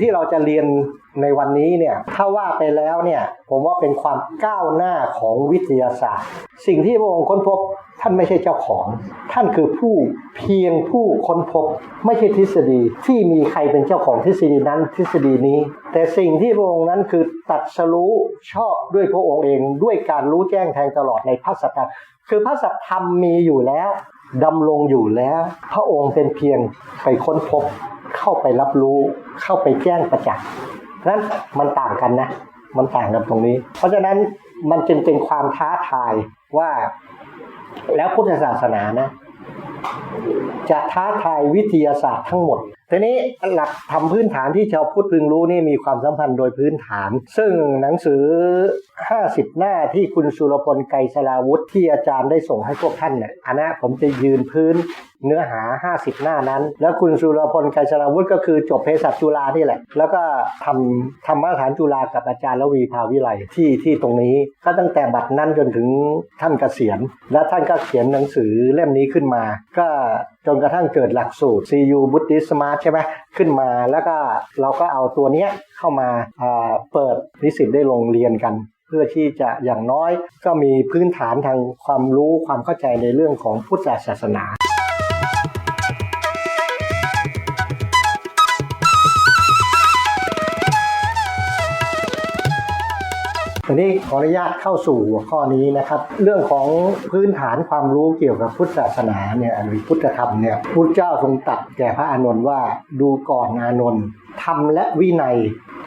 ที่เราจะเรียนในวันนี้เนี่ยถ้าว่าไปแล้วเนี่ยผมว่าเป็นความก้าวหน้าของวิทยาศาสตร์ สิ่งที่พระองค์ค้นพบท่านไม่ใช่เจ้าของ ท่านคือผู้เพียงผู้ค้นพบ ไม่ใช่ทฤษฎีที่มีใครเป็นเจ้าของทฤษฎีนั้นทฤษฎีนี้ แต่สิ่งที่พระองค์นั้นคือตัดสรู้ชอบด้วยพระองค์เองด้วยการรู้แจ้งแทงตลอดในพระสัทธรรมคือพระสัทธรรมมีอยู่แล้วดำรงอยู่แล้ว พระองค์เป็นเพียงไปค้นพบ เข้าไปรับรู้เข้าไปแจ้งประจักษ์นั้นมันต่างกันนะ มันต่างกันตรงนี้ เพราะฉะนั้นมันจึงเป็นความท้าทายว่า แล้วพุทธศาสนานะ จะท้าทายวิทยาศาสตร์ทั้งหมด ทีนี้หลักทำพื้นฐานที่ชาวพุทธพึงรู้นี่มีความสัมพันธ์โดยพื้นฐาน ซึ่งหนังสือ 50 หน้าที่คุณสุรพลไกรสลาวุธที่อาจารย์ได้ส่งให้พวกท่านเนี่ยอันนั้ผมจะยืนพื้นเนื้อหา 50 หน้านั้น แล้วคุณสุรพลไกรสลาวุธก็คือจบเภสัชจุฬานี่แหละ แล้วก็ทำธรรมสถานจุฬากับอาจารย์ละวีภาวิไลที่ที่ตรงนี้ก็ตั้งแต่บัดนั้นจนถึงท่านเกษียณและท่านก็เขียนหนังสือเล่มนี้ขึ้นมา ก็ จนกระทั่งเกิดหลักสูตร CU Buddhist Smart ใช่ไหมขึ้นมาแล้วก็เราก็เอาตัวเนี้ยเข้ามาอ่าเปิดนิสิตได้ลงเรียนกัน เพื่อที่จะอย่างน้อยก็มีพื้นฐานทางความรู้ความเข้าใจในเรื่องของพุทธศาสนา ทีนี้ขออนุญาตเข้าสู่หัวข้อนี้นะครับ เรื่องของพื้นฐานความรู้เกี่ยวกับพุทธศาสนาเนี่ยหรือพุทธธรรมเนี่ยพุทธเจ้าทรงตรัสแก่พระอานนท์ว่าดูก่อนอานนท์ธรรมและวินัย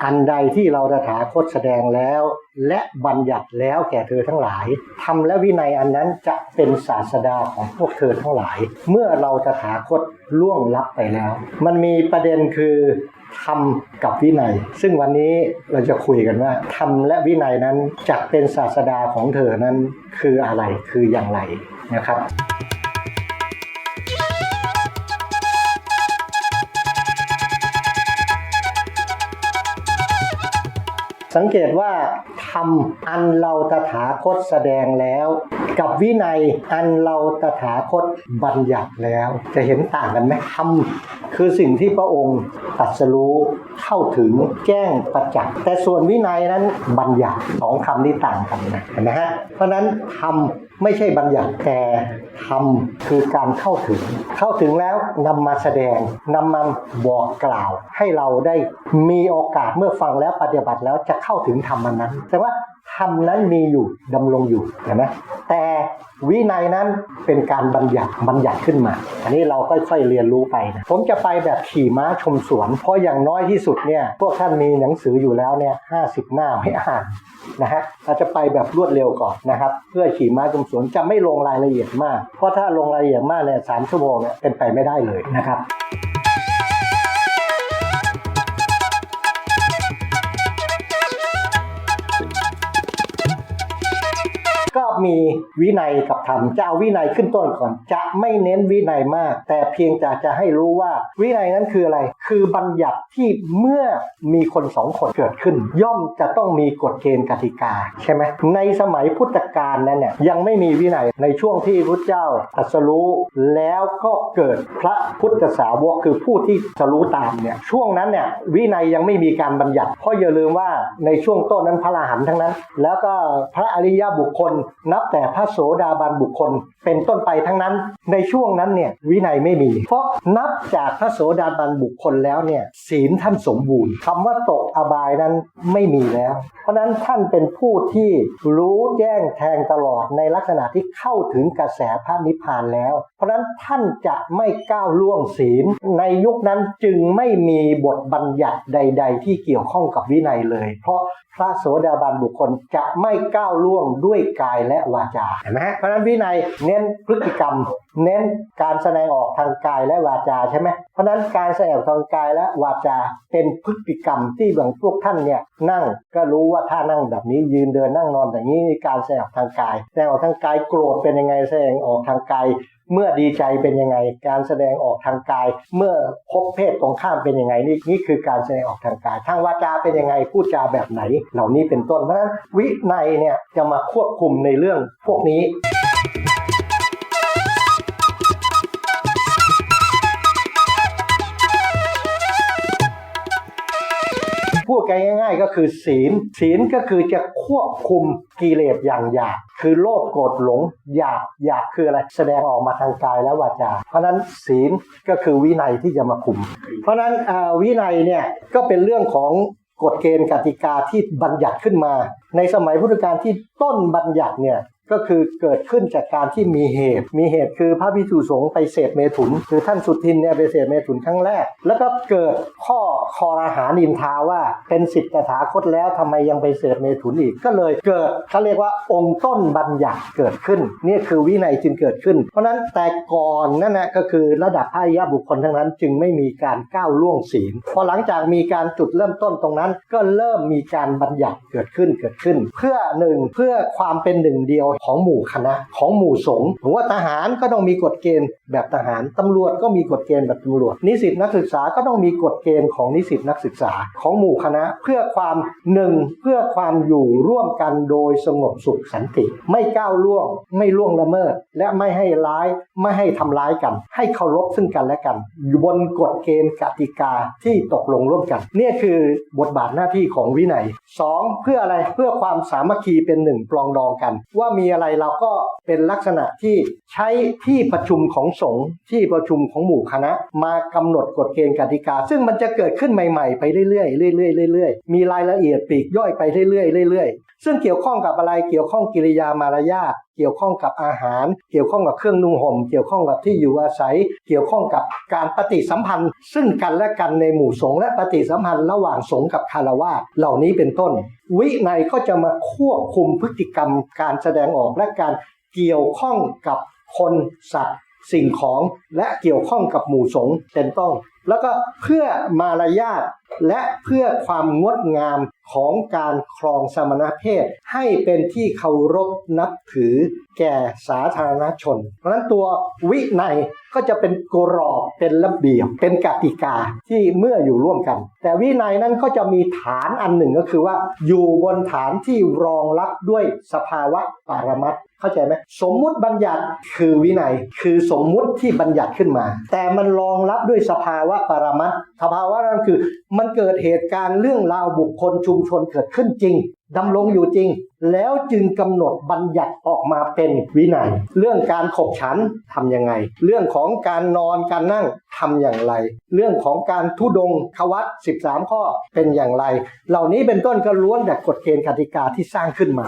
อันใดที่เราตถาคตแสดงแล้ว และบัญญัติแล้วแก่เธอทั้งหลายธรรมและวินัยอันนั้นจะเป็นศาสดาของพวกเธอทั้งหลาย เมื่อเราตถาคตล่วงลับไปแล้ว มันมีประเด็นคือธรรมกับวินัย ซึ่งวันนี้เราจะคุยกันว่าธรรมและวินัยนั้นจะเป็นศาสดาของเธอนั้นคืออะไรคืออย่างไรนะครับสังเกตว่า ธรรมอันเราตถาคตแสดงแล้ว กับวินัยอันเราตถาคตบัญญัติแล้ว จะเห็นต่างกันไหมธรรม คือสิ่งที่พระองค์ตรัสรู้เข้าถึงแจ้งประจักษ์แต่ส่วนวินัยนั้นบัญญัติสองคำนี้ต่างกันนะเห็นไหมฮะเพราะนั้นธรรมไม่ใช่บัญญัติแต่ธรรมคือการเข้าถึง เข้าถึงแล้วนำมาแสดงนำมาบอกกล่าว ให้เราได้มีโอกาสเมื่อฟังแล้วปฏิบัติแล้วจะเข้าถึงธรรมอันนั้น แต่ว่า ธรรมนั้นมีอยู่ดำรงอยู่เห็นไหมแต่วินัยนั้นเป็นการบัญญัติบัญญัติขึ้นมา อันนี้เราค่อยๆเรียนรู้ไปนะผมจะไปแบบขี่ม้าชมสวน เพราะอย่างน้อยที่สุดเนี่ยพวกท่านมีหนังสืออยู่แล้วเนี่ยห้าสิบหน้าไม่อ่านนะฮะเราจะไปแบบรวดเร็วก่อนนะครับ เพื่อขี่ม้าชมสวนจะไม่ลงรายละเอียดมาก เพราะถ้าลงรายละเอียดมากเนี่ยสามชั่วโมงเนี่ยเป็นไปไม่ได้เลยนะครับ มีวินัยกับธรรมจะเอาวินัยขึ้นต้นก่อน จะไม่เน้นวินัยมาก แต่เพียงแต่จะให้รู้ว่าวินัยนั้นคืออะไร คือบัญญัติที่เมื่อมีคนสองคนเกิดขึ้น ย่อมจะต้องมีกฎเกณฑ์กติกาใช่ไหมในสมัยพุทธกาลนั้นเนี่ยยังไม่มีวินัยในช่วงที่พระเจ้าตรัสรู้แล้วก็เกิดพระพุทธสาวกคือผู้ที่ตรัสรู้ตามเนี่ยช่วงนั้นเนี่ยวินัยยังไม่มีการบัญญัติเพราะอย่าลืมว่าในช่วงต้นนั้นพระอรหันต์ทั้งนั้น แล้วก็พระอริยบุคคลนับแต่พระโสดาบันบุคคล เป็นต้นไปทั้งนั้น ในช่วงนั้นเนี่ยวินัยไม่มี เพราะนับจากพระโสดาบันบุคคลแล้วเนี่ยศีลท่านสมบูรณ์คำว่าตกอบายนั้นไม่มีแล้ว เพราะนั้นท่านเป็นผู้ที่รู้แจ้งแทงตลอดในลักษณะที่เข้าถึงกระแสพระนิพพานแล้ว เพราะฉะนั้นท่านจะไม่ก้าวล่วงศีล ในยุคนั้นจึงไม่มีบทบัญญัติใด ๆ ที่เกี่ยวข้องกับวินัยเลย เพราะพระโสดาบันบุคคลจะไม่ก้าวล่วงด้วยกายและวาจาเห็นไหมเพราะฉะนั้นวินัยเน้นพฤติกรรม เน้นการแสดงออกทางกายและวาจาใช่ไหมเพราะฉะนั้นการแสดงออกทางกายและวาจาเป็นพฤติกรรมที่บางพวกท่านเนี่ยนั่งก็รู้ว่าท่านั่งแบบนี้ยืนเดินนั่งนอนแบบนี้มีการแสดงออกทางกายแสดงออกทางกายโกรธเป็นยังไงแสดงออกทางกาย เมื่อดีใจเป็นยังไง การแสดงออกทางกาย เมื่อพบเพศตรงข้ามเป็นยังไงนี่นี่คือการแสดงออกทางกาย ทางวาจาเป็นยังไงพูดจาแบบไหน เหล่านี้เป็นต้นเพราะฉะนั้นวินัยเนี่ยจะมาควบคุมในเรื่องพวกนี้ พูดกันง่าย ๆ ก็คือศีล ศีลก็คือจะควบคุมกิเลสอย่างหยาบคือโลภโกรธหลงหยาบหยาบคืออะไรแสดงออกมาทางกายและวาจา เพราะนั้นศีลก็คือวินัยที่จะมาคุม เพราะนั้นวินัยเนี่ยก็เป็นเรื่องของกฎเกณฑ์กติกาที่บัญญัติขึ้นมา ในสมัยพุทธกาลที่ต้นบัญญัติเนี่ย ก็คือเกิดขึ้นจากการที่มีเหตุ มีเหตุคือพระภิกษุสงฆ์ไปเสพเมถุน คือท่านสุทินเนี่ยไปเสพเมถุนครั้งแรก แล้วก็เกิดข้อคอรหานินทาว่าเป็นสิทธิตถาคตแล้วทำไมยังไปเสพเมถุนอีก ก็เลยเกิดเขาเรียกว่าองค์ต้นบัญญัติเกิดขึ้น นี่คือวินัยจึงเกิดขึ้น เพราะฉะนั้นแต่ก่อนนั่นนะก็คือระดับพระอริบุคคลทั้งนั้น จึงไม่มีการก้าวล่วงศีลพอหลังจากมีการจุดเริ่มต้นตรงนั้น ก็เริ่มมีการบัญญัติเกิดขึ้นเกิดขึ้น เพื่อหนึ่งเพื่อความเป็นหนึ่งเดียวของหมู่คณะของหมู่สงฆ์ผมว่าทหารก็ต้องมีกฎเกณฑ์แบบทหารตำรวจก็มีกฎเกณฑ์แบบตำรวจ นิสิตนักศึกษาก็ต้องมีกฎเกณฑ์ของนิสิตนักศึกษาของหมู่คณะเพื่อความหนึ่งเพื่อความอยู่ร่วมกันโดยสงบสุขสันติ ไม่ก้าวล่วง ไม่ล่วงละเมิด และไม่ให้ร้ายไม่ให้ทำร้ายกัน ให้เคารพซึ่งกันและกัน อยู่บนกฎเกณฑ์กติกาที่ตกลงร่วมกัน เนี่ยคือบทบาทหน้าที่ของวินัยสองเพื่ออะไรเพื่อความสามัคคีเป็นหนึ่งปลองดองกัน ว่ามีอะไรเราก็เป็นลักษณะที่ใช้ที่ประชุมของสงฆ์ที่ประชุมของหมู่คณะ มากำหนดกฎเกณฑ์กติกา ซึ่งมันจะเกิดขึ้นใหม่ๆ ไปเรื่อยๆเรื่อยๆเรื่อยๆมีรายละเอียดปีกย่อยไปเรื่อยๆเรื่อยๆ ซึ่งเกี่ยวข้องกับอะไรเกี่ยวข้องกิริยามารยาทเกี่ยวข้องกับอาหาร เกี่ยวข้องกับเครื่องนุ่งห่ม เกี่ยวข้องกับที่อยู่อาศัย เกี่ยวข้องกับการปฏิสัมพันธ์ ซึ่งกันและกันในหมู่สงฆ์และปฏิสัมพันธ์ระหว่างสงฆ์กับคารวะเหล่านี้เป็นต้น วิในก็จะมาควบคุมพฤติกรรมการแสดงออกและการเกี่ยวข้องกับคนสัตว์สิ่งของและเกี่ยวข้องกับหมู่สงฆ์เป็นต้น แล้วก็เพื่อมารยาทและเพื่อความงดงามของการครองสมณเพศ ให้เป็นที่เคารพนับถือแก่สาธารณชน เพราะฉะนั้นตัววินัยก็จะเป็นกรอบเป็นระเบียบเป็นกติกาที่เมื่ออยู่ร่วมกัน แต่วินัยนั้นก็จะมีฐานอันหนึ่งก็คือว่า อยู่บนฐานที่รองรับด้วยสภาวะปรมัตถ์ เข้าใจไหมสมมุติบัญญัติคือวินัย คือสมมุติที่บัญญัติขึ้นมา แต่มันรองรับด้วยสภาวะปรมัตสภาวะนั้นคือ มันเกิดเหตุการณ์เรื่องราวบุคคลชุมชนเกิดขึ้นจริงดำรงอยู่จริง แล้วจึงกำหนดบัญญัติออกมาเป็นวินัย เรื่องการขบฉันทำยังไง เรื่องของการนอนการนั่งทำอย่างไร เรื่องของการทุดงควัต13 ข้อเป็นอย่างไร เหล่านี้เป็นต้นก็ล้วนจากกฎเกณฑ์กติกาที่สร้างขึ้นมา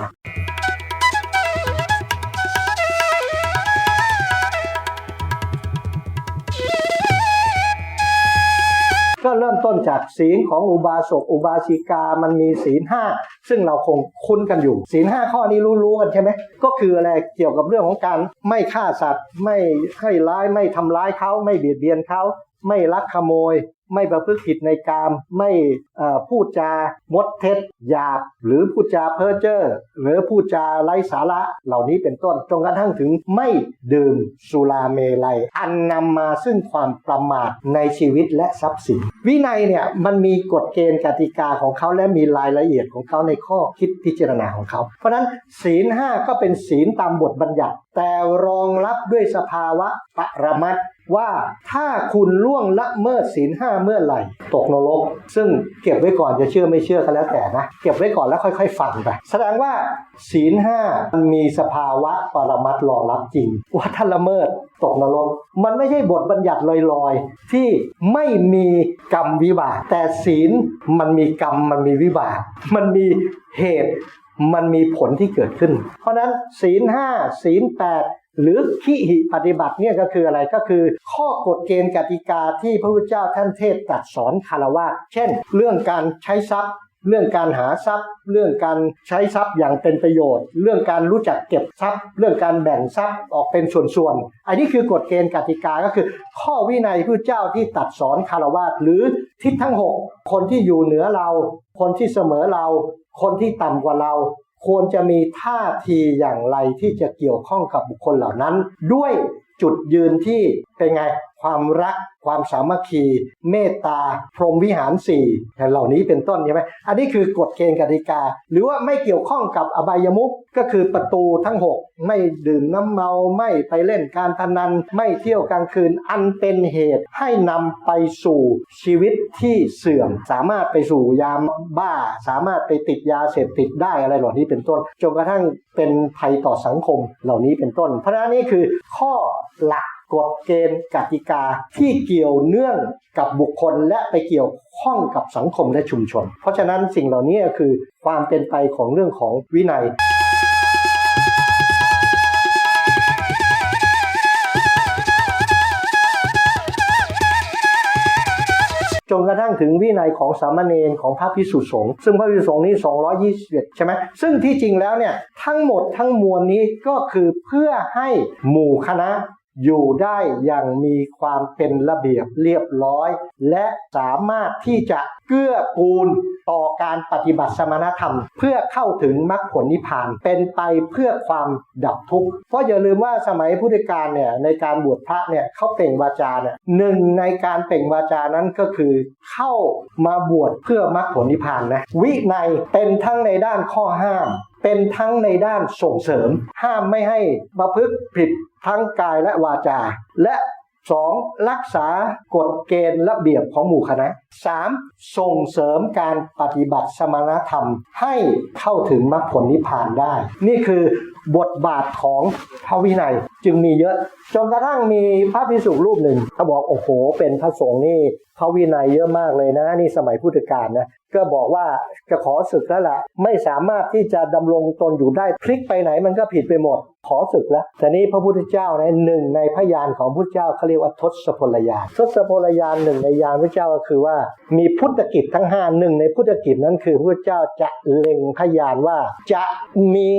ก็เริ่มต้นจากศีลของอุบาสกอุบาสิกามันมีศีลห้าซึ่งเราคงคุ้นกันอยู่ ศีลห้าข้อนี้รู้ๆกันใช่ไหมก็คืออะไรเกี่ยวกับเรื่องของการไม่ฆ่าสัตว์ ไม่ให้ร้ายไม่ทำร้ายเขาไม่เบียดเบียนเขา ไม่ลักขโมย ไม่ประพฤติผิดในกาม ไม่พูดจามดเท็จหยาบ หรือพูดจาเพ้อเจ้อหรือพูดจาไร้สาระเหล่านี้เป็นต้นจนกระทั่งถึงไม่ดื่มสุราเมลัย อันนำมาซึ่งความประมาทในชีวิตและทรัพย์สิน วินัยเนี่ยมันมีกฎเกณฑ์กติกาของเขาและมีรายละเอียดของเขาในข้อคิดพิจารณาของเขา เพราะฉะนั้นศีลห้าก็เป็นศีลตามบทบัญญัติ แต่รองรับด้วยสภาวะปรมัตว่าถ้าคุณล่วงละเมิดศีลห้าเมื่อไหร่ ตกนรก ซึ่งเก็บไว้ก่อนจะเชื่อไม่เชื่อก็แล้วแต่นะ เก็บไว้ก่อนแล้วค่อย ๆ ฟังไปแสดงว่าศีลห้ามันมีสภาวะปรมัตรองรับจริง ว่าถ้าละเมิดตกนรก มันไม่ใช่บทบัญญัติลอยๆ ที่ไม่มีกรรมวิบากแต่ศีลมันมีกรรมมันมีวิบาก มันมีเหตุ มันมีผลที่เกิดขึ้น เพราะนั้นศีลห้าศีลแปดหรือขีหิปฏิบัติเนี่ยก็คืออะไรก็คือ ข้อกฎเกณฑ์กติกาที่พระพุทธเจ้าท่านเทศตัดสอนคารวะเช่น เรื่องการใช้ทรัพย์เรื่องการหาทรัพย์ เรื่องการใช้ทรัพย์อย่างเป็นประโยชน์ เรื่องการรู้จักเก็บทรัพย์ เรื่องการแบ่งทรัพย์ออกเป็นส่วนๆ อันนี้คือกฎเกณฑ์กติกาก็คือ ข้อวินัยพระเจ้าที่ตัดสอนคารวะหรือทิศทั้งหกคนที่อยู่เหนือเรา คนที่เสมอเรา คนที่ต่ำกว่าเราควรจะมีท่าทีอย่างไรที่จะเกี่ยวข้องกับบุคคลเหล่านั้น ด้วยจุดยืนที่เป็นไง ความรักความสามัคคี เมตตา พรหมวิหารสี่เหล่านี้เป็นต้นใช่ไหมอันนี้คือกฎเกณฑ์กติกา หรือว่าไม่เกี่ยวข้องกับอบายมุขก็คือประตูทั้ง 6 ไม่ดื่มน้ำเมาไม่ไปเล่นการพนัน ไม่เที่ยวกลางคืนอันเป็นเหตุให้นำไปสู่ชีวิตที่เสื่อม สามารถไปสู่ยามบ้า สามารถไปติดยาเสพติดได้อะไรเหล่านี้เป็นต้นจนกระทั่งเป็นภัยต่อสังคมเหล่านี้เป็นต้น เพราะฉะนั้นนี่คือข้อหลัก กฎเกณฑ์กติกาที่เกี่ยวเนื่องกับบุคคลและไปเกี่ยวข้องกับสังคมและชุมชน เพราะฉะนั้นสิ่งเหล่านี้คือความเป็นไปของเรื่องของวินัยจนกระทั่งถึงวินัยของสามเณรของพระพิสุสงฆ์ซึ่งพระพิสุสงฆ์นี่221 ใช่ไหมซึ่งที่จริงแล้วเนี่ย ทั้งหมดทั้งมวลนี้ก็คือเพื่อให้หมู่คณะ อยู่ได้อย่างมีความเป็นระเบียบเรียบร้อย และสามารถที่จะเกื้อกูลต่อการปฏิบัติสมณธรรม เพื่อเข้าถึงมรรคผลนิพพาน เป็นไปเพื่อความดับทุกข์เพราะอย่าลืมว่าสมัยพุทธกาลเนี่ยในการบวชพระเนี่ยเขาเปล่งวาจาเนี่ยหนึ่งในการเปล่งวาจานั้นก็คือเข้ามาบวชเพื่อมรรคผลนิพพานนะวิในยเป็นทั้งในด้านข้อห้าม เป็นทั้งในด้านส่งเสริม ห้ามไม่ให้ประพฤติผิดทั้งกายและวาจา และสองรักษากฎเกณฑ์ระเบียบของหมู่คณะ สามส่งเสริมการปฏิบัติสมณธรรมให้เข้าถึงมรรคผลนิพพานได้ นี่คือบทบาทของพระวินัยจึงมีเยอะจนกระทั่งมีพระภิกษุรูปหนึ่งเขาบอกโอ้โห เป็นพระสงฆ์นี่พระวินัยเยอะมากเลยนะ นี่สมัยพุทธกาลนะก็บอกว่าจะขอศึกแล้วล่ะไม่สามารถที่จะดำรงตนอยู่ได้พลิกไปไหนมันก็ผิดไปหมด ขอศึกแล้วแต่นี้พระพุทธเจ้าในหนึ่งในพยานของพุทธเจ้าเขาเรียกว่าทศพลยานทศพลยานหนึ่งในยานพระเจ้าก็คือว่ามีพุทธกิจทั้งห้าหนึ่งในพุทธกิจนั้นคือพระเจ้าจะเล็งพยานว่า จะมี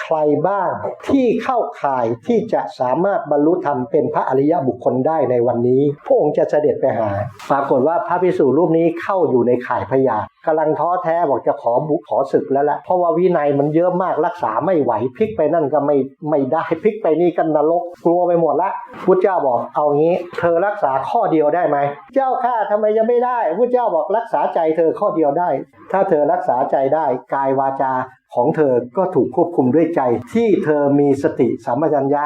ใครบ้างที่เข้าข่ายที่จะสามารถบรรลุธรรมเป็นพระอริยบุคคลได้ในวันนี้ พระองค์จะเสด็จไปหา ปรากฏว่าพระพิสูรรูปนี้เข้าอยู่ในข่ายพยานกำลังท้อแท้บอกจะขอบุขอศึกแล้วละเพราะว่าวินัยมันเยอะมากรักษาไม่ไหวพลิกไปนั่นก็ไม่ไม่ได้พลิกไปนี่กันนรกกลัวไปหมดละพุทธเจ้าบอกเอางี้ เธอรักษาข้อเดียวได้ไหมเจ้าข้าทำไมยังไม่ได้พุทธเจ้าบอกรักษาใจเธอข้อเดียวได้ ถ้าเธอรักษาใจได้กายวาจา ของเธอก็ถูกควบคุมด้วยใจ ที่เธอมีสติสัมปชัญญะ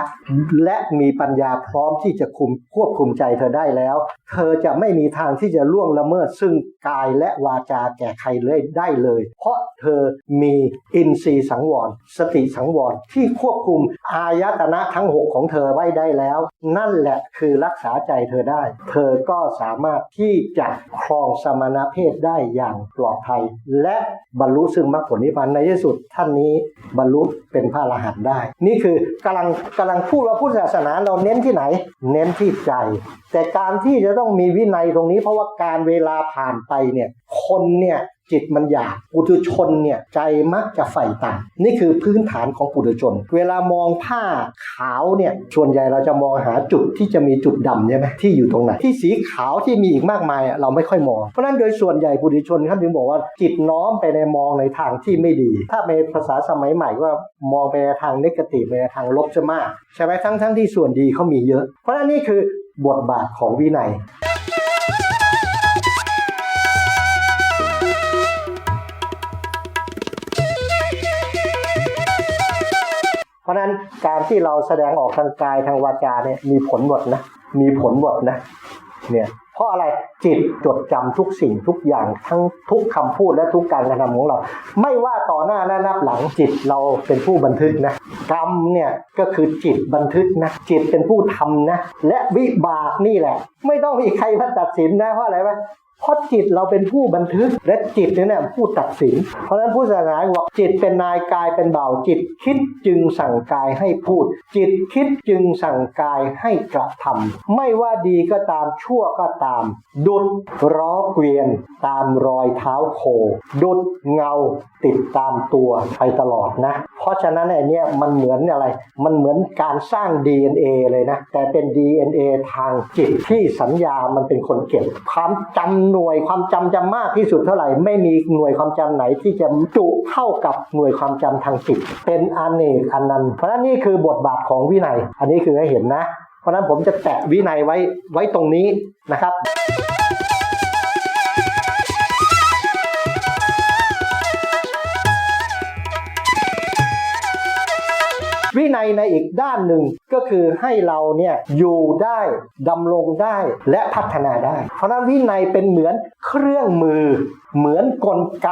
และมีปัญญาพร้อมที่จะคุมควบคุมใจเธอได้แล้ว เธอจะไม่มีทางที่จะล่วงละเมิด ซึ่งกายและวาจาแก่ใครเลยได้เลย เพราะเธอมีอินทรีย์สังวร สติสังวรที่ควบคุมอายตนะทั้งหกของเธอไว้ได้แล้ว นั่นแหละคือรักษาใจเธอได้ เธอก็สามารถที่จะครองสมณเพศได้อย่างปลอดภัย และบรรลุซึ่งมรรคผลนิพพานในที่สุดท่านนี้บรรลุเป็นพระอรหันต์ได้ นี่คือกำลังกำลังพูดว่าพุทธศาสนาเราเน้นที่ไหน เน้นที่ใจ แต่การที่จะต้องมีวินัยตรงนี้ เพราะว่าการเวลาผ่านไปเนี่ยคนเนี่ย จิตมันอยากปุถุชนเนี่ยใจมักจะใฝ่ต่ำนี่คือพื้นฐานของปุถุชน เวลามองผ้าขาวเนี่ยส่วนใหญ่เราจะมองหาจุดที่จะมีจุดดำใช่ไหมที่อยู่ตรงไหนที่สีขาวที่มีอีกมากมายเราไม่ค่อยมอง เพราะนั้นโดยส่วนใหญ่ปุถุชนท่านถึงบอกว่าจิตน้อมไปในมองในทางที่ไม่ดี ถ้าในภาษาสมัยใหม่ก็มองไปในทางนกาทีฟไปในทางลบจะมากใช่ไหมทั้งทั้งที่ส่วนดีเขามีเยอะ เพราะฉะนั้นนี่คือบทบาทของวินัย นั้นการที่เราแสดงออกทางกายทางวาจาเนี่ยมีผลหมดนะมีผลหมดนะเนี่ยเพราะอะไรจิตจดจำทุกสิ่งทุกอย่างทั้งทุกคำพูดและทุกการกระทำของเรา ไม่ว่าต่อหน้าและรับหลังจิตเราเป็นผู้บันทึกนะกรรมเนี่ยก็คือจิตบันทึกนะจิตเป็นผู้ทำนะและวิบากนี่แหละ ไม่ต้องมีใครมาตัดสินนะเพราะอะไรวะ เพราะจิตเราเป็นผู้บันทึกและจิตเนี่ยนะผู้ตัดสิน เพราะฉะนั้นผู้ศาสนาบอกจิตเป็นนายกายเป็นเบาจิตคิดจึงสั่งกายให้พูด จิตคิดจึงสั่งกายให้กระทำไม่ว่าดีก็ตามชั่วก็ตาม ดุดล้อเกวียนตามรอยเท้าโค ดุดเงาติดตามตัวไปตลอดนะ เพราะฉะนั้นไอ้นี่มันเหมือนอะไร มันเหมือนการสร้าง DNA เลยนะ แต่เป็น DNA ทางจิตที่สัญญามันเป็นคนเก็บความจำหน่วยความจำจะมากที่สุดเท่าไหร่ ไม่มีหน่วยความจำไหนที่จะจุเท่ากับหน่วยความจำทางจิต เป็นอเนกอันนั้นเพราะนั้นนี่คือบทบาทของวินัย อันนี้คือให้เห็นนะ เพราะนั้นผมจะแตะวินัยไว้ไว้ตรงนี้นะครับ นัยในอีกด้านหนึ่งก็คือให้เราเนี่ยอยู่ได้ดำรงได้และพัฒนาได้ เพราะฉะนั้นวินัยเป็นเหมือนเครื่องมือ เหมือนกลไก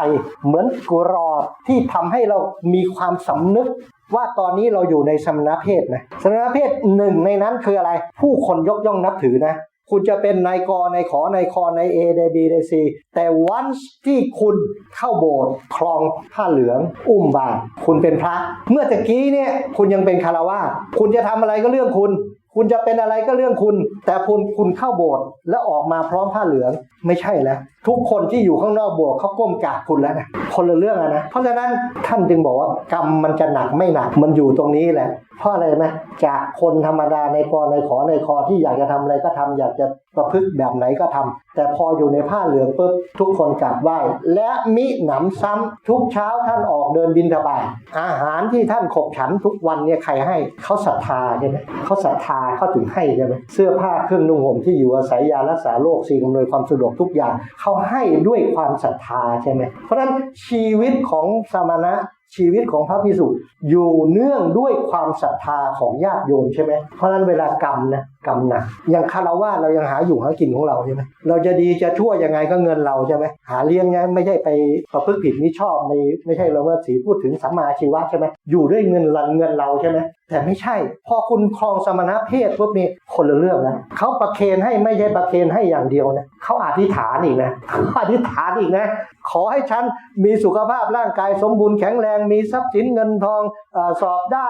เหมือนกรอบที่ทำให้เรามีความสำนึกว่าตอนนี้เราอยู่ในสมณเพศนะสมณเพศหนึ่งในนั้นคืออะไร ผู้คนยกย่องนับถือนะ คุณจะเป็นนายกนายขอนายคอนายเอนายบีนายซีแต่วันที่คุณเข้าโบสถ์คลองผ้าเหลือง อุ้มบาตรคุณเป็นพระ เมื่อตะกี้เนี่ยคุณยังเป็นคารวาสคุณจะทำอะไรก็เรื่องคุณ คุณจะเป็นอะไรก็เรื่องคุณ แต่คุณคุณเข้าโบสถ์แล้วออกมาพร้อมผ้าเหลือง ไม่ใช่แล้ว ทุกคนที่อยู่ข้างนอกโบสถ์เขาก้มกราบคุณแล้วนะคนละเรื่องอะนะเพราะฉะนั้นท่านจึงบอกว่ากรรมมันจะหนักไม่หนักมันอยู่ตรงนี้แหละเพราะอะไรไหมจากคนธรรมดาในกรในขอในคอที่อยากจะทำอะไรก็ทำอยากจะประพฤติแบบไหนก็ทำแต่พออยู่ในผ้าเหลืองปุ๊บทุกคนกราบไหว้และมิหนำซ้ำทุกเช้าท่านออกเดินบินทบาทอาหารที่ท่านขบฉันทุกวันเนี่ยใครให้เขาศรัทธาใช่ไหมเขาศรัทธาเขาถึงให้ใช่ไหมเสื้อผ้าเครื่องนุ่งห่มที่อยู่อาศัยยารักษาโรคสิ่งอำนวยความสะดวกทุกอย่างเขาให้ด้วยความศรัทธาใช่ไหมเพราะฉะนั้นชีวิตของสมณะ ชีวิตของพระพิสุอยู่เนื่องด้วยความศรัทธาของญาติโยมใช่ไหมเพราะฉะนั้นเวลากรรมนะ กรรมหนักอย่างคารวะเรายังหาอยู่หากินของเราใช่ไหมเราจะดีจะชั่วยังไงก็เงินเราใช่ไหมหาเลี้ยงไงไม่ใช่ไปประพฤติผิดมิชอบในไม่ใช่เราเมื่อสีพูดถึงสัมมาชีวะใช่ไหมอยู่ด้วยเงินเราเงินเราใช่ไหมแต่ไม่ใช่ พอคุณครองสมณเพศปุ๊บนี่คนละเรื่องนะเขาประเคนให้ไม่ใช่ประเคนให้อย่างเดียวนะเขาอธิษฐานอีกนะเขาอธิษฐานอีกนะ ขอให้ฉันมีสุขภาพร่างกายสมบูรณ์แข็งแรงมีทรัพย์สินเงินทองอสอบได้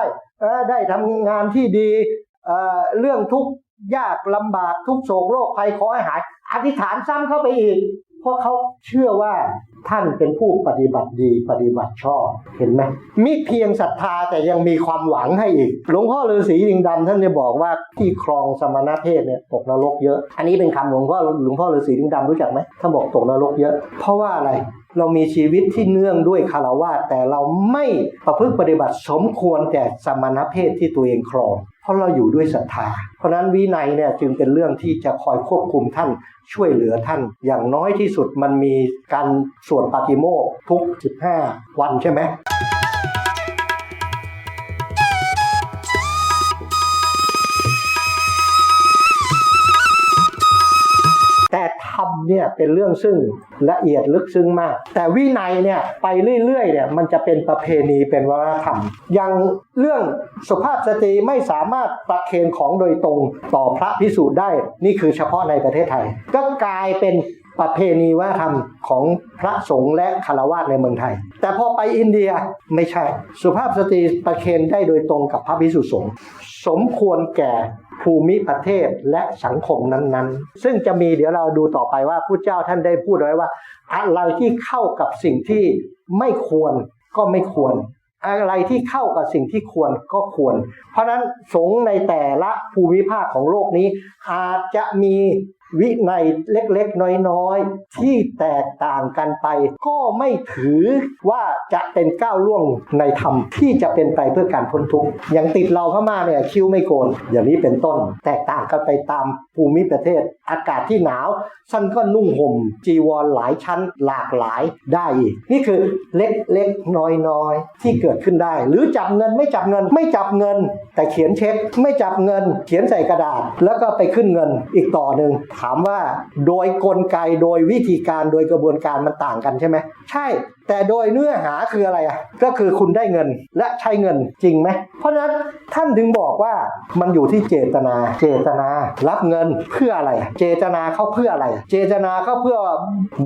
ได้ทำงานที่ดี เรื่องทุกยากลำบากทุกโศกโรคภัยขอให้หาย อธิษฐานซ้ำเข้าไปอีก เพราะเขาเชื่อว่าท่านเป็นผู้ปฏิบัติดีปฏิบัติชอบเห็นไหมมิเพียงศรัทธาแต่ยังมีความหวังให้อีก หลวงพ่อฤาษีลิงดำท่านจะบอกว่าที่ครองสมณเพศเนี่ยตกนรกเยอะ อันนี้เป็นคำหลวงพ่อหลวงพ่อฤาษีลิงดำรู้จักไหมท่านบอกตกนรกเยอะ เพราะว่าอะไรเรามีชีวิตที่เนื่องด้วยคารวะแต่เราไม่ประพฤติปฏิบัติสมควรแต่สมณเพศที่ตัวเองครอง เพราะเราอยู่ด้วยศรัทธา เพราะนั้นวินัยเนี่ยจึงเป็นเรื่องที่จะคอยควบคุมท่านช่วยเหลือท่าน อย่างน้อยที่สุดมันมีการสวดปาฏิโมกข์ทุก 15 วันใช่ไหม ธรรมเนี่ยเป็นเรื่องซึ่งละเอียดลึกซึ้งมาก แต่วินัยเนี่ยไปเรื่อยๆเนี่ยมันจะเป็นประเพณีเป็นวัฒนธรรมอย่างเรื่องสุภาพสตรีไม่สามารถประเคนของโดยตรงต่อพระพิสูจน์ได้ นี่คือเฉพาะในประเทศไทย ก็กลายเป็นประเพณีวัฒนธรรมของพระสงฆ์และคารวะในเมืองไทย แต่พอไปอินเดียไม่ใช่ สุภาพสตรีประเคนได้โดยตรงกับพระพิสุสงฆ์สมควรแก่ ภูมิประเทศและสังคมนั้นๆ ซึ่งจะมีเดี๋ยวเราดูต่อไปว่าผู้เจ้าท่านได้พูดไว้ว่า อะไรที่เข้ากับสิ่งที่ไม่ควรก็ไม่ควร อะไรที่เข้ากับสิ่งที่ควรก็ควร เพราะฉะนั้นสงในแต่ละภูมิภาคของโลกนี้ อาจจะมี วินัยเล็กๆ น้อยๆ ที่แตกต่างกันไป ก็ไม่ถือว่าจะเป็นก้าวล่วงในธรรมที่จะเป็นไปเพื่อการพ้นทุกข์อย่างติดเราพม่าเนี่ยคิ้วไม่โกน อย่างนี้เป็นต้น แตกต่างกันไปตามภูมิประเทศ อากาศที่หนาวท่านก็นุ่งห่ม จีวรหลายชั้นหลากหลายได้อีกนี่คือเล็กๆ น้อยๆ ที่เกิดขึ้นได้ หรือจับเงินไม่จับเงินไม่จับเงิน แต่เขียนเช็คไม่จับเงิน เขียนใส่กระดาษ แล้วก็ไปขึ้นเงินอีกต่อหนึ่งถามว่าโดยกลไกโดยวิธีการโดยกระบวนการมันต่างกันใช่ไหมใช่แต่โดยเนื้อหาคืออะไรอะก็คือคุณได้เงินและใช้เงินจริงไหมเพราะฉะนั้นท่านถึงบอกว่ามันอยู่ที่เจตนา เจตนา รับเงินเพื่ออะไร เจตนาเขาเพื่ออะไร เจตนาเขาเพื่อ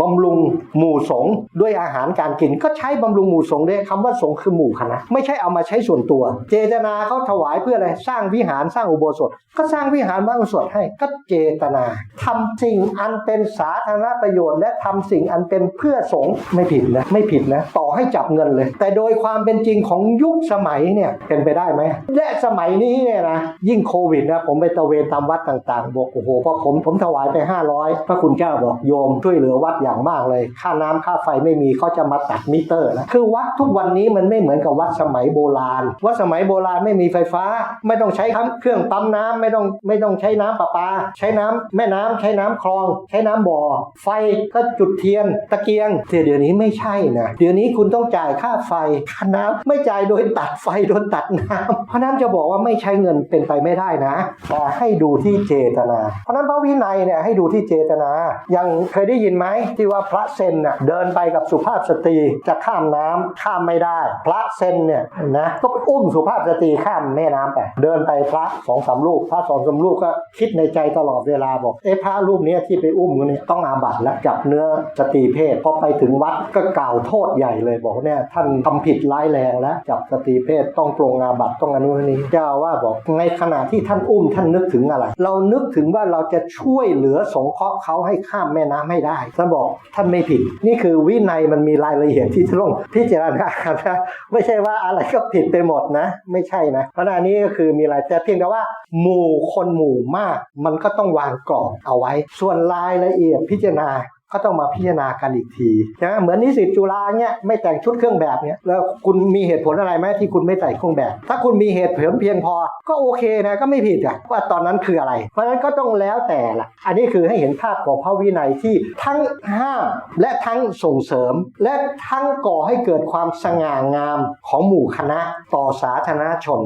บำรุงหมู่สงด้วยอาหารการกิน ก็ใช้บำรุงหมู่สงด้วยคำว่าสงคือหมู่คณะไม่ใช่เอามาใช้ส่วนตัว เจตนาเขาถวายเพื่ออะไรสร้างวิหารสร้างอุโบสถ ก็สร้างวิหารบ้านอุโบสถให้ก็เจตนาทำสิ่งอันเป็นสาธารณประโยชน์ และทำสิ่งอันเป็นเพื่อสงไม่ผิดนะไม่ผิดนะต่อให้จับเงินเลย แต่โดยความเป็นจริงของยุคสมัยเนี่ยเป็นไปได้ไหมและสมัยนี้เนี่ยนะยิ่งโควิดนะผมไปตะเวนตามวัดต่างๆบอกโอ้โหพอผมผมถวายไป 500 พระคุณเจ้าบอกโยมช่วยเหลือวัดอย่างมากเลย ค่าน้ำค่าไฟไม่มีเขาจะมาตัดมิเตอร์นะคือวัดทุกวันนี้มันไม่เหมือนกับวัดสมัยโบราณ วัดสมัยโบราณไม่มีไฟฟ้า ไม่ต้องใช้เครื่องปั๊มน้ำไม่ต้องไม่ต้องใช้น้ำประปา ใช้น้ำแม่น้ำใช้น้ำคลอง ใช้น้ำบ่อ ไฟก็จุดเทียนตะเกียงแต่เดี๋ยวนี้ไม่ใช่นะเดี๋ยวนี้คุณต้องจ่ายค่าไฟค่าน้ำไม่จ่ายโดยตัดไฟโดนตัดน้ำเพราะนั้นจะบอกว่าไม่ใช้เงินเป็นไปไม่ได้นะแต่ให้ดูที่เจตนา เพราะนั้นพระวินัยเนี่ยให้ดูที่เจตนา ยังเคยได้ยินไหมที่ว่าพระเซนน่ะเดินไปกับสุภาพสตรีจะข้ามน้ำข้ามไม่ได้ พระเซนเนี่ยนะก็ไปอุ้มสุภาพสตรีข้ามแม่น้ำไปเดินไปพระสองสามรูปพระสองสามรูปก็คิดในใจตลอดเวลาบอกเอ๊ะพระรูปนี้ที่ไปอุ้มคนนี้ต้องอาบัติแล้วจับเนื้อสตรีเพศพอไปถึงวัดก็กล่าวโทษใหญ่เลยบอกเนี่ยท่านทำผิดร้ายแรงแล้วจับสตรีเพศต้องปรงอาบัตต้องอนุนี้เจ้าว่าบอกในขณะที่ท่านอุ้มท่านนึกถึงอะไร เรานึกถึงว่าเราจะช่วยเหลือสงเคราะห์เขาให้ข้ามแม่น้ำให้ได้ท่านบอกท่านไม่ผิด นี่คือวินัยมันมีรายละเอียดที่ต้องพิจารณานะไม่ใช่ว่าอะไรก็ผิดไปหมดนะ ไม่ใช่นะเพราะนั้นอันนี้ก็คือมีอะไรแต่เพียงแต่ว่า หมู่คนหมู่มาก มันก็ต้องวางกรอบเอาไว้ ส่วนรายละเอียดพิจารณา ก็ต้องมาพิจารณากันอีกทีใช่ไหมเหมือนนิสิตจุฬาเนี่ยไม่แต่งชุดเครื่องแบบเนี่ยแล้วคุณมีเหตุผลอะไรไหมที่คุณไม่ใส่เครื่องแบบ ถ้าคุณมีเหตุผลเพียงพอ ก็โอเคนะก็ไม่ผิดอะว่าตอนนั้นคืออะไร เพราะฉะนั้นก็ต้องแล้วแต่ละอันนี้คือให้เห็นภาพของพระวินัยที่ทั้งห้ามและทั้งส่งเสริม และทั้งก่อให้เกิดความสง่างามของหมู่คณะต่อสาธารณชน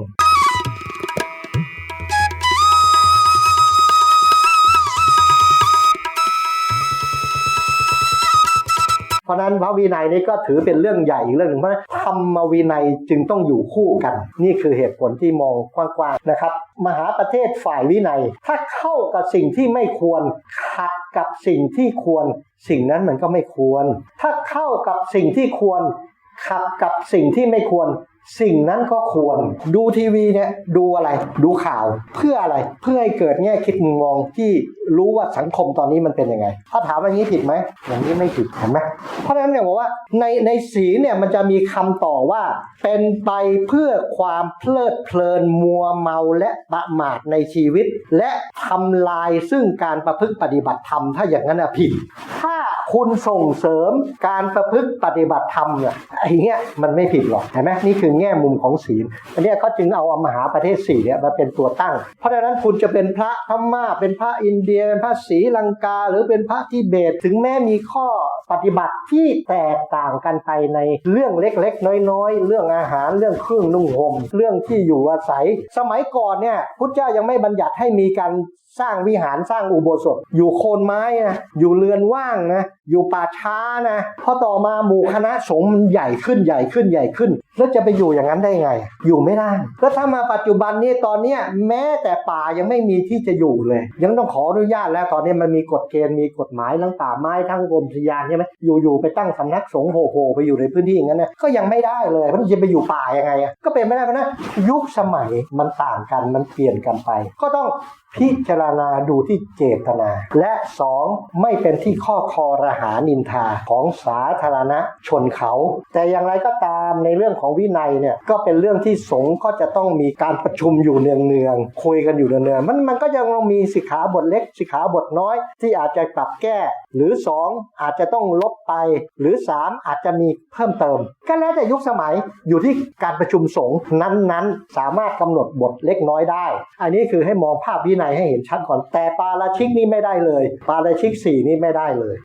ราะนั้นพระวินัยนี้ก็ถือเป็นเรื่องใหญ่อีกเรื่องหนึ่งเพราะนั้นธรรมวินัยจึงต้องอยู่คู่กัน นี่คือเหตุผลที่มองกว้างๆนะครับ มหาประเทศฝ่ายวินัย ถ้าเข้ากับสิ่งที่ไม่ควรขัดกับสิ่งที่ควร สิ่งนั้นมันก็ไม่ควร ถ้าเข้ากับสิ่งที่ควรขัดกับสิ่งที่ไม่ควร สิ่งนั้นก็ควรดูทีวีเนี่ยดูอะไรดูข่าวเพื่ออะไรเพื่อให้เกิดแง่คิดมุมมองที่รู้ว่าสังคมตอนนี้มันเป็นยังไง ถ้าถามอย่างนี้ผิดไหมอย่างนี้ไม่ผิดเห็นไหมเพราะฉะนั้นเนี่ยบอกว่าในในสีเนี่ยมันจะมีคำต่อว่า เป็นไปเพื่อความเพลิดเพลินมัวเมาและประมาทในชีวิต และทำลายซึ่งการประพฤติปฏิบัติธรรมถ้าอย่างนั้นอะผิด ถ้าคุณส่งเสริมการประพฤติปฏิบัติธรรมเนี่ยไอ้เงี้ยมันไม่ผิดหรอกเห็นไหมนี่คือแง่มุมของศีล อันนี้เขาจึงเอามหาประเทศสี่เนี่ยมาเป็นตัวตั้ง เพราะฉะนั้นคุณจะเป็นพระพม่าเป็นพระอินเดียเป็นพระศรีลังกา หรือเป็นพระทิเบต ถึงแม้มีข้อปฏิบัติที่แตกต่างกันไปในเรื่องเล็กๆ น้อยๆ เรื่องอาหารเรื่องเครื่องนุ่งห่มเรื่องที่อยู่อาศัย สมัยก่อนเนี่ยพุทธเจ้ายังไม่บัญญัติให้มีการ สร้างวิหารสร้างอุโบสถ อยู่โคนไม้นะอยู่เรือนว่างนะอยู่ป่าช้านะพอต่อมาหมู่คณะสงฆ์มันใหญ่ขึ้นใหญ่ขึ้นใหญ่ขึ้น แล้วจะไปอยู่อย่างนั้นได้ไง อยู่ไม่ได้แล้วถ้ามาปัจจุบันนี้ตอนเนี้ยแม้แต่ป่ายังไม่มีที่จะอยู่เลย ยังต้องขออนุญาตแล้วตอนนี้มันมีกฎเกณฑ์มีกฎหมายทั้งป่าไม้ทั้งกรมอุทยานใช่ไหมอยู่ๆไปตั้งสำนักสงฆ์โหๆไปอยู่ในพื้นที่อย่างนั้นนะก็ยังไม่ได้เลยเพราะจะไปอยู่ป่ายังไงก็เป็นไม่ได้เพราะฉะนั้นยุคสมัยมันต่างกันมันเปลี่ยนกันไป ก็ต้องพิจารณาดูที่เจตนา และสองไม่เป็นที่ข้อคอรหานินทาของสาธารณชนเขา แต่อย่างไรก็ตามในเรื่องของวินัยเนี่ยก็เป็นเรื่องที่สงฆ์ก็จะต้องมีการประชุมอยู่เนืองๆคุยกันอยู่เนืองๆมันมันก็ยังมีสิกขาบทเล็กสิกขาบทน้อย ที่อาจจะปรับแก้หรือสองอาจจะต้องลบไป หรือสามอาจจะมีเพิ่มเติม ก็แล้วแต่ยุคสมัยอยู่ที่การประชุมสงฆ์นั้นๆ สามารถกำหนดบทเล็กน้อยได้ อันนี้คือให้มองภาพวินัยให้เห็นชัดก่อนแต่ปาราชิกนี่ไม่ได้เลย ปาราชิกสี่นี่ไม่ได้เลย